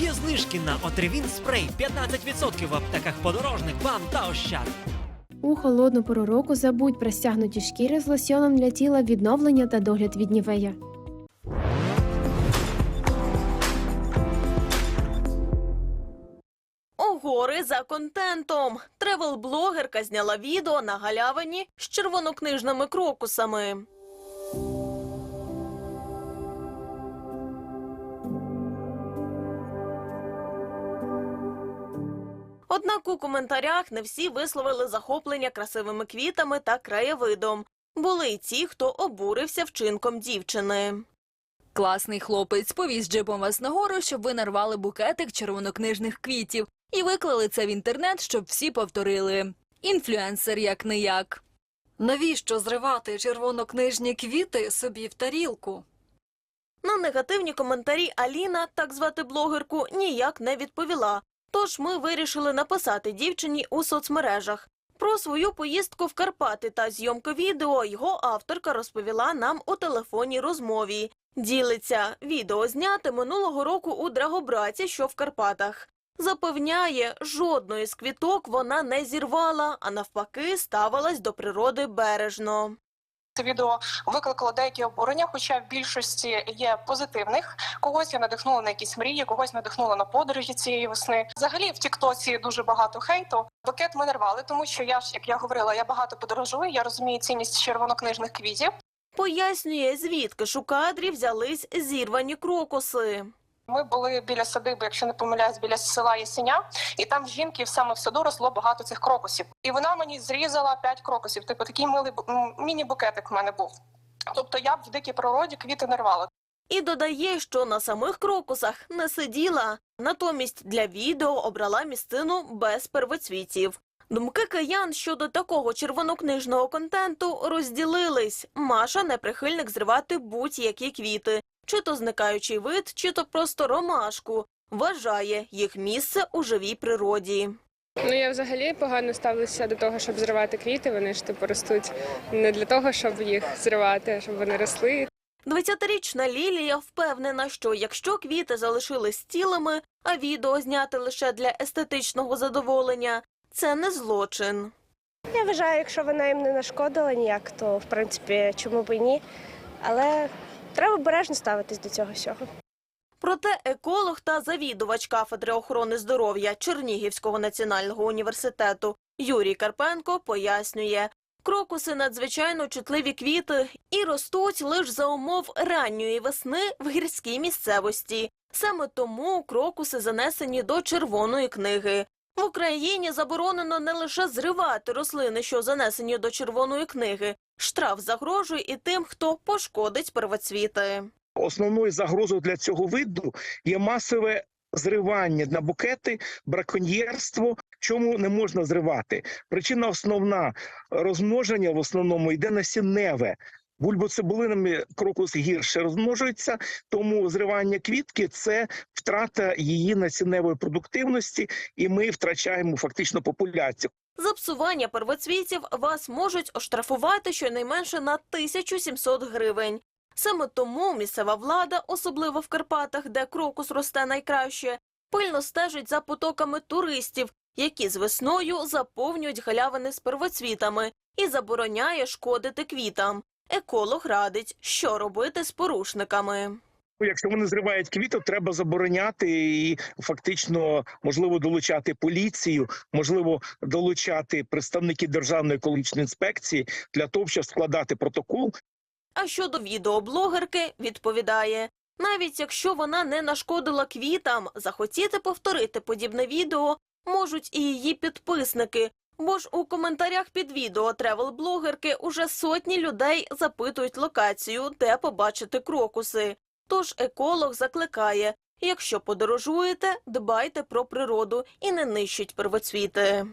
Є знижки на Отривін спрей 15% в аптеках подорожник, бам та ощад. У холодну пору року забудь про стягнуті шкіри з лосьоном для тіла відновлення та догляд від нівея. Огори за контентом. Тревел-блогерка зняла відео на галявині з червонокнижними крокусами. Однак у коментарях не всі висловили захоплення красивими квітами та краєвидом. Були й ті, хто обурився вчинком дівчини. Класний хлопець повіз джипом вас нагору, щоб ви нарвали букетик червонокнижних квітів і виклали це в інтернет, щоб всі повторили. Інфлюенсер як не як. Навіщо зривати червонокнижні квіти собі в тарілку? На негативні коментарі Аліна, так звати блогерку, ніяк не відповіла. Тож ми вирішили написати дівчині у соцмережах. Про свою поїздку в Карпати та зйомку відео його авторка розповіла нам у телефонній розмові. Ділиться відео зняте минулого року у Драгобраці, що в Карпатах. Запевняє, жодної з квіток вона не зірвала, а навпаки, ставилась до природи бережно. Це відео викликало деякі обурення, хоча в більшості є позитивних. Когось я надихнула на якісь мрії, когось надихнула на подорожі цієї весни. Взагалі в Тіктоці дуже багато хейту. Букет ми не рвали, тому що я ж, як я говорила, я багато подорожую. Я розумію цінність червонокнижних квітів. Пояснює, звідки ж у кадрі взялись зірвані крокуси. Ми були біля садиби, якщо не помиляюсь, біля села Ясеня, і там жінки саме в саду росло багато цих крокусів. І вона мені зрізала п'ять крокусів. Типу такий милий бу- міні-букетик в мене був. Тобто я б в дикій природі квіти не рвала. І додає, що на самих крокусах не сиділа. Натомість для відео обрала місцину без первоцвітів. Думки киян щодо такого червонокнижного контенту розділились. Маша не прихильник зривати будь-які квіти, чи то зникаючий вид, чи то просто ромашку. Вважає їх місце у живій природі. Ну я взагалі погано ставлюся до того, щоб зривати квіти. Вони ж типу ростуть не для того, щоб їх зривати, а щоб вони росли. 20-річна Лілія впевнена, що якщо квіти залишились цілими, а відео зняти лише для естетичного задоволення, це не злочин. Я вважаю, якщо вона їм не нашкодила ніяк, то в принципі чому б і ні. Але треба обережно ставитись до цього всього. Проте еколог та завідувач кафедри охорони здоров'я Чернігівського національного університету Юрій Карпенко пояснює, крокуси надзвичайно чутливі квіти і ростуть лише за умов ранньої весни в гірській місцевості. Саме тому крокуси занесені до червоної книги. В Україні заборонено не лише зривати рослини, що занесені до червоної книги. Штраф загрожує і тим, хто пошкодить первоцвіти. Основною загрозою для цього виду є масове зривання на букети, браконьєрство. Чому не можна зривати? Причина основна розмноження в основному йде насінневе. Бульбоцибулинами крокус гірше розмножується, тому зривання квітки це втрата її насінневої продуктивності, і ми втрачаємо фактично популяцію. За псування первоцвітів вас можуть оштрафувати щонайменше на 1700 гривень. Саме тому місцева влада, особливо в Карпатах, де крокус росте найкраще, пильно стежить за потоками туристів, які з весною заповнюють галявини з первоцвітами і забороняє шкодити квітам. Еколог радить, що робити з порушниками. Ну, Якщо вони зривають квіти, треба забороняти і фактично можливо долучати поліцію, можливо, долучати представників державної екологічної інспекції для того, щоб складати протокол А щодо відеоблогерки, відповідає, навіть якщо вона не нашкодила квітам, захотіти повторити подібне відео можуть і її підписники. Бо ж у коментарях під відео тревел-блогерки уже сотні людей запитують локацію, де побачити крокуси. Тож еколог закликає, якщо подорожуєте, дбайте про природу і не нищіть первоцвіти.